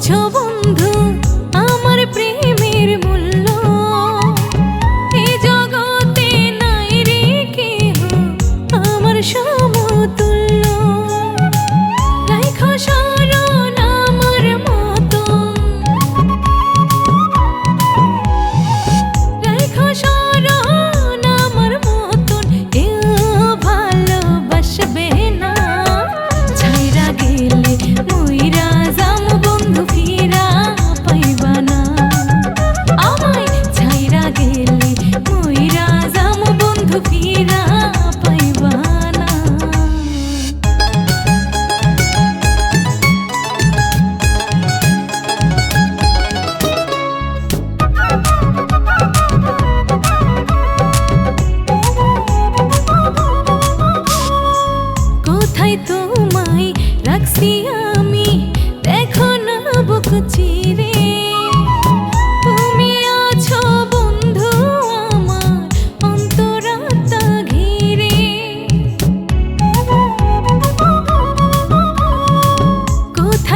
求问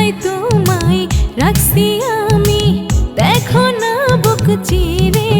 তাই তোমায় রাখছি আমি। দেখো না বুক চিরে।